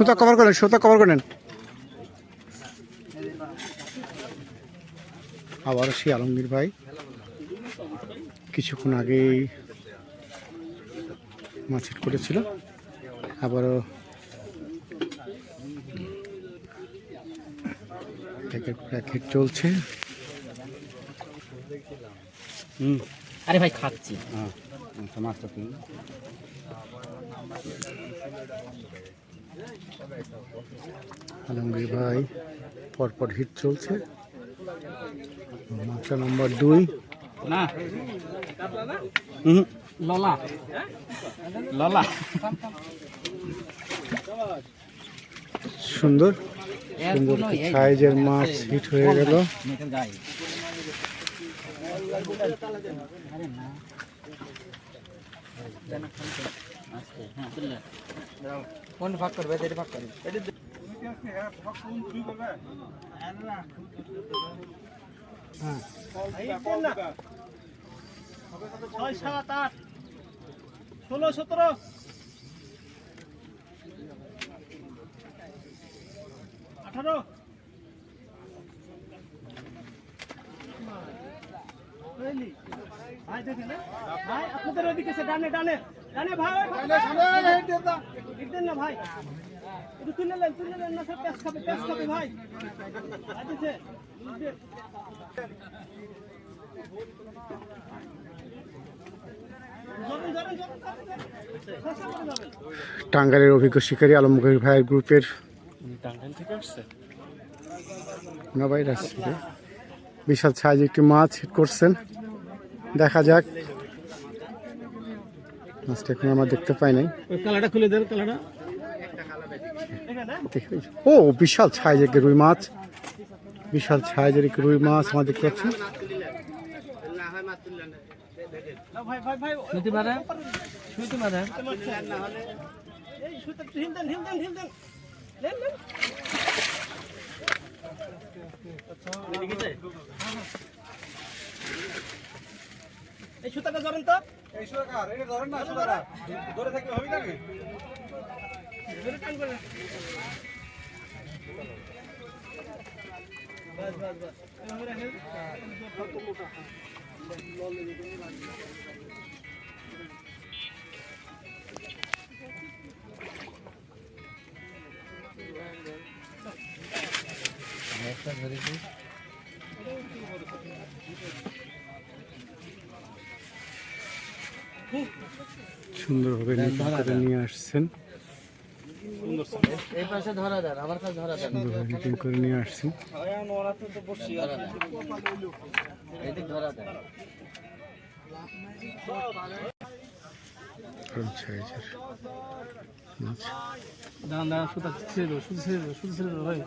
সুতা কভার করেন সুতা কভার করেন আবারও সেই আলমগীর ভাই। কিছুক্ষণ আগেই মাছ হিট করেছিল আবারও এক হিট চলছে। হুম। আরে ভাই খাচ্ছি। হ্যাঁ মাছটা আলমগীর ভাই পরপর হিট চলছে। মাত্রা নম্বর দুই। না। ললা। ললা। সুন্দর। সুন্দর সাইজের মাছ হিট হয়ে গেল। গায়ে কোন ভাগ করবে? এদের ভাগ করবে। ছয় সাত আট ষোলো সতেরো আঠারো। বুঝলি? ভাই আপনাদের ওদিকে সে ডানে ডানে। ডানে ভাই দেন না ভাই। একটু তুলে নেন তুলে নেন না খাবে খাবে ভাই। যাবেন টাঙ্গাইলের অভিজ্ঞ শিকারী আলমগীর ভাইয়ের গ্রুপের না ভাই বিশাল সাইজ একটি মাছ হিট করছেন। দেখা যাক। মাছটা এখন আমরা দেখতে পাই নাই। কালাটা খুলে দেন কালাটা। ও বিশাল সাইজের রুই মাছ। বিশাল সাইজের রুই মাছ আমরা দেখতে পাচ্ছি। ভাই ভাই ভাই শুনতে পারে শুনতে পারে এই সুতা হিল দেন হিল দেন হিল দেন লেন লেন এই সুতাটা ধরেন তো। এই সুতাটা এটা ধরেন না সুতাটা ধরে থাকলে হবে নাকি? ধরে টান করে। বাস বাস বাস। এভাবে রাখেন কত মোটা নিয়ে আসছেন এই পাশে ধরা দেন সুন্দরভাবে করে নিয়ে আসছেন। ধরা দেন কারণ সাইজের মাছ দাঁড়ান দাঁড়ান সুতা ছেড়ে দেবো সুতা ছেড়ে দেবো সুতা ছেড়ে দেবো ভাই।